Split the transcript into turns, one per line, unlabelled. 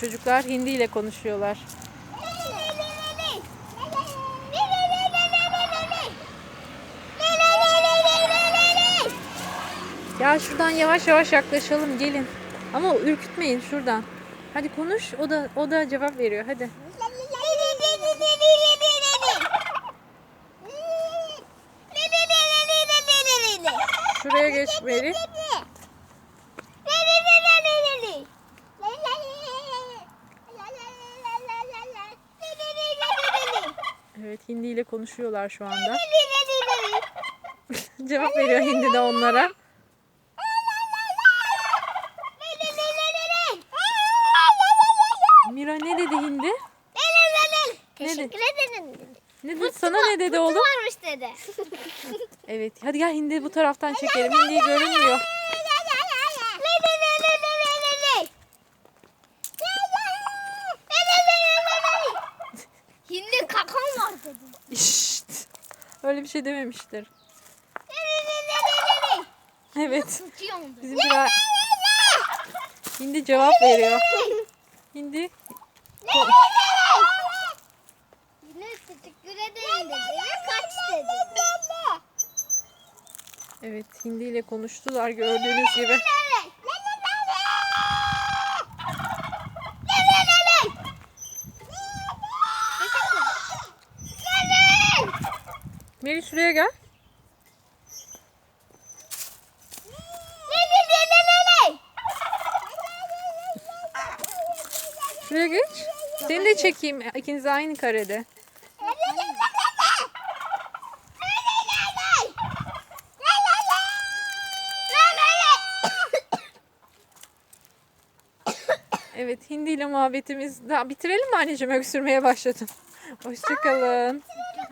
Çocuklar hindi ile konuşuyorlar. Ya şuradan yavaş yavaş yaklaşalım gelin. Ama ürkütmeyin şuradan. Hadi konuş. O da o da cevap veriyor. Hadi. Şuraya geç Meri. Evet hindi ile konuşuyorlar şu anda. Cevap veriyor hindi de onlara. Mira ne dedi hindi?
Teşekkür ederim.
Ne dedi? Sana ne dedi oğlum?
Varmış dedi.
Evet hadi gel hindi bu taraftan çekelim. Hindi görünmüyor.
Hindi kakam var dedi.
Şşt. Öyle bir şey dememiştir. Evet. Bizim biraz... Hindi cevap veriyor. Hindi
Yine teşekkür ederim dedi. Kaç dedi.
evet hindi ile konuştular gördüğünüz gibi. Meri şuraya gel. Şuraya geç. Seni de çekeyim. İkiniz aynı karede. Evet hindi ile muhabbetimiz. Daha bitirelim mi anneciğim öksürmeye başladım. Hoşçakalın.